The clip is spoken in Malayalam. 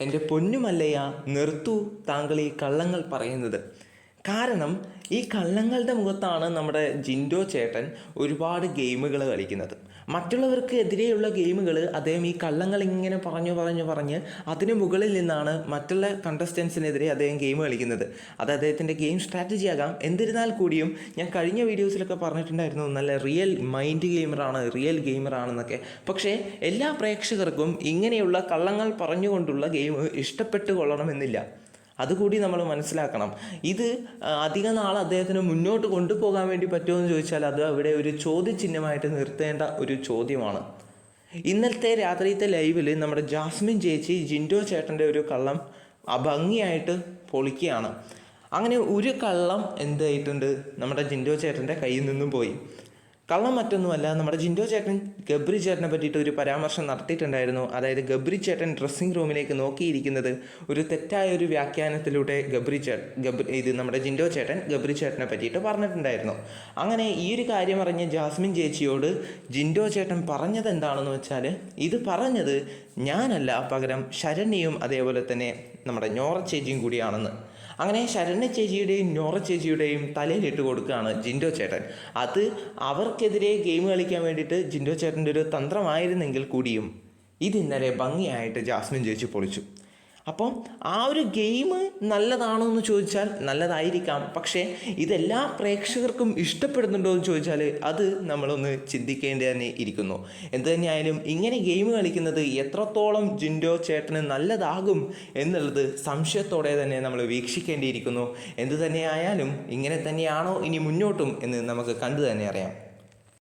എന്റെ പൊന്നുമല്ലയ്യ നിർത്തൂ താങ്കൾ ഈ കള്ളങ്ങൾ പറയുന്നത്. കാരണം ഈ കള്ളങ്ങളുടെ മുഖത്താണ് നമ്മുടെ ജിൻഡോ ചേട്ടൻ ഒരുപാട് ഗെയിമുകൾ കളിക്കുന്നത്. മറ്റുള്ളവർക്ക് എതിരെയുള്ള ഗെയിമുകൾ അദ്ദേഹം ഈ കള്ളങ്ങൾ ഇങ്ങനെ പറഞ്ഞു പറഞ്ഞു പറഞ്ഞ് അതിന് മുകളിൽ നിന്നാണ് മറ്റുള്ള കണ്ടസ്റ്റൻസിനെതിരെ അദ്ദേഹം ഗെയിം കളിക്കുന്നത്. അത് അദ്ദേഹത്തിന്റെ ഗെയിം സ്ട്രാറ്റജി ആകാം. എന്നിരുന്നാൽ കൂടിയും ഞാൻ കഴിഞ്ഞ വീഡിയോസിലൊക്കെ പറഞ്ഞിട്ടുണ്ടായിരുന്നു നല്ല റിയൽ മൈൻഡ് ഗെയിമറാണ് റിയൽ ഗെയിമറാണെന്നൊക്കെ പക്ഷേ എല്ലാ പ്രേക്ഷകർക്കും ഇങ്ങനെയുള്ള കള്ളങ്ങൾ പറഞ്ഞുകൊണ്ടുള്ള ഗെയിം ഇഷ്ടപ്പെട്ടു കൊള്ളണമെന്നില്ല അതുകൂടി നമ്മൾ മനസ്സിലാക്കണം. ഇത് അധിക നാൾ അദ്ദേഹത്തിന് മുന്നോട്ട് കൊണ്ടുപോകാൻ വേണ്ടി പറ്റുമോ എന്ന് ചോദിച്ചാൽ അത് അവിടെ ഒരു ചോദ്യചിഹ്നമായിട്ട് നിർത്തേണ്ട ഒരു ചോദ്യമാണ്. ഇന്നലത്തെ രാത്രിയത്തെ ലൈവിൽ നമ്മുടെ ജാസ്മിൻ ചേച്ചി ജിൻഡോ ചേട്ടന്റെ ഒരു കള്ളം അഭംഗിയായിട്ട് പൊളിക്കുകയാണ്. അങ്ങനെ ഒരു കള്ളം എന്തായിട്ടുണ്ട് നമ്മുടെ ജിൻഡോ ചേട്ടന്റെ കയ്യിൽ നിന്നും പോയി. കള്ളം മറ്റൊന്നുമല്ല നമ്മുടെ ജിൻഡോ ചേട്ടൻ ഗബ്രി ചേട്ടനെ പറ്റിയിട്ട് ഒരു പരാമർശം നടത്തിയിട്ടുണ്ടായിരുന്നു. അതായത് ഗബ്രി ചേട്ടൻ ഡ്രസ്സിംഗ് റൂമിലേക്ക് നോക്കിയിരിക്കുന്നത് ഒരു തെറ്റായ ഒരു വ്യാഖ്യാനത്തിലൂടെ ഗബ്രി ചേട്ടൻ ഗബ്രി ഇത് നമ്മുടെ ജിൻഡോ ചേട്ടൻ ഗബ്രി ചേട്ടനെ പറ്റിയിട്ട് പറഞ്ഞിട്ടുണ്ടായിരുന്നു. അങ്ങനെ ഈ ഒരു കാര്യം അറിഞ്ഞ ജാസ്മിൻ ചേച്ചിയോട് ജിൻഡോ ചേട്ടൻ പറഞ്ഞത് എന്താണെന്ന് വെച്ചാൽ ഇത് പറഞ്ഞത് ഞാനല്ല പകരം ശരണ്യയും അതേപോലെ തന്നെ നമ്മുടെ ഞോറ ചേച്ചിയും കൂടിയാണെന്ന്. അങ്ങനെ ശരണ്യ ചേച്ചിയുടെയും നോറ ചേച്ചിയുടെയും തലയിലിട്ട് കൊടുക്കുകയാണ് ജിൻഡോ ചേട്ടൻ. അത് അവർക്കെതിരെ ഗെയിം കളിക്കാൻ വേണ്ടിയിട്ട് ജിൻഡോ ചേട്ടന്റെ ഒരു തന്ത്രമായിരുന്നെങ്കിൽ കൂടിയും ഇത് ഇന്നലെ ഭംഗിയായിട്ട് ജാസ്മിൻ ചേച്ചി പൊളിച്ചു. അപ്പം ആ ഒരു ഗെയിം നല്ലതാണോ എന്ന് ചോദിച്ചാൽ നല്ലതായിരിക്കാം. പക്ഷേ ഇതെല്ലാ പ്രേക്ഷകർക്കും ഇഷ്ടപ്പെടുന്നുണ്ടോ എന്ന് ചോദിച്ചാൽ അത് നമ്മളൊന്ന് ചിന്തിക്കേണ്ടി തന്നെ ഇരിക്കുന്നു. എന്ത് തന്നെയായാലും ഇങ്ങനെ ഗെയിം കളിക്കുന്നത് എത്രത്തോളം ജിൻഡോ ചേട്ടന് നല്ലതാകും എന്നുള്ളത് സംശയത്തോടെ തന്നെ നമ്മൾ വീക്ഷിക്കേണ്ടിയിരിക്കുന്നു എന്ത് തന്നെയായാലും ഇങ്ങനെ തന്നെയാണോ ഇനി മുന്നോട്ടും എന്ന് നമുക്ക് കണ്ടു തന്നെ അറിയാം.